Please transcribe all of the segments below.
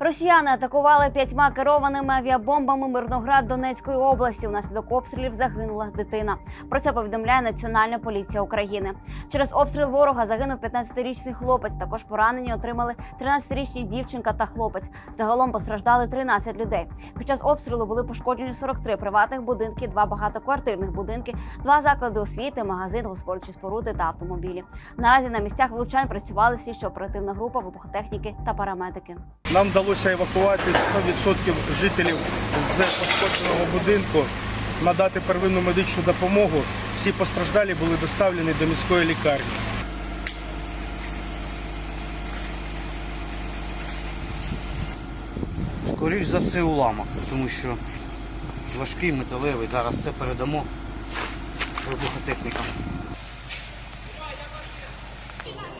Росіяни атакували п'ятьма керованими авіабомбами Мирноград Донецької області. Внаслідок обстрілів загинула дитина. Про це повідомляє Національна поліція України. Через обстріл ворога загинув 15-річний хлопець. Також поранені отримали 13-річні дівчинка та хлопець. Загалом постраждали 13 людей. Під час обстрілу були пошкоджені 43 приватних будинки, два багатоквартирних будинки, два заклади освіти, магазин, господарчі споруди та автомобілі. Наразі на місцях влучань працювали слідчо-оперативна група вибухотехніки та парамедики. Нам вдалося евакувати 100% жителів з пошкодженого будинку, надати первинну медичну допомогу. Всі постраждалі були доставлені до міської лікарні. Скоріш за все уламок, тому що важкий металевий. Зараз все передамо вибухотехнікам.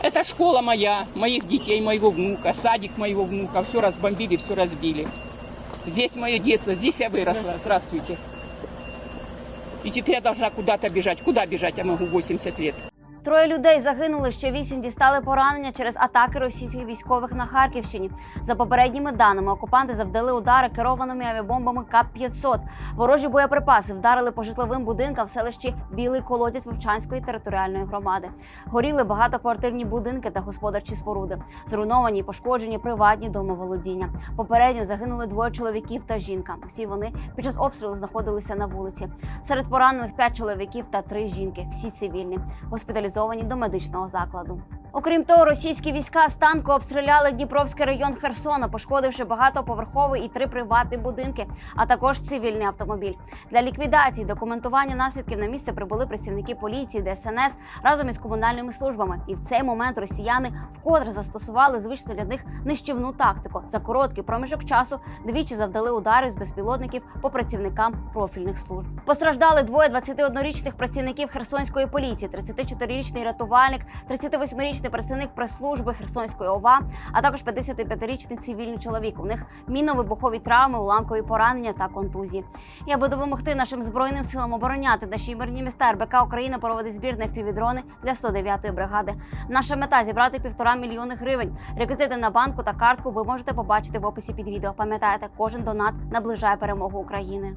Это школа моя, моих детей, моего внука, садик моего внука. Все разбомбили, все разбили. Здесь мое детство, здесь я выросла. Здравствуйте. И теперь я должна куда-то бежать. Куда бежать? Я могу 80 лет. Троє людей загинули, ще вісім дістали поранення через атаки російських військових на Харківщині. За попередніми даними, окупанти завдали удари керованими авіабомбами КАП-500. Ворожі боєприпаси вдарили по житловим будинкам в селищі Білий Колодязь Вовчанської територіальної громади. Горіли багатоквартирні будинки та господарчі споруди. Зруйновані пошкоджені приватні домоволодіння. Попередньо загинули двоє чоловіків та жінка. Усі вони під час обстрілу знаходилися на вулиці. Серед поранених п'ять чоловіків та три жінки. Всі цивільні, госпіталізовані до медичного закладу. Окрім того, російські війська з танку обстріляли Дніпровський район Херсона, пошкодивши багатоповерховий і три приватні будинки, а також цивільний автомобіль. Для ліквідації документування наслідків на місце прибули працівники поліції, ДСНС разом із комунальними службами. І в цей момент росіяни вкотре застосували звичну для них нищівну тактику. За короткий проміжок часу двічі завдали удари з безпілотників по працівникам профільних служб. Постраждали двоє 21-річних працівників Херсонської поліції, 34-річний рятувальник, 38-річний представник прес-служби Херсонської ОВА, а також 55-річний цивільний чоловік. У них мінно-вибухові травми, уламкові поранення та контузії. І аби допомогти нашим збройним силам обороняти наші мирні міста, РБК Україна проводить збір на впівдрони для 109-ї бригади. Наша мета зібрати півтора мільйони гривень. Реквізити на банку та картку ви можете побачити в описі під відео. Пам'ятайте, кожен донат наближає перемогу України.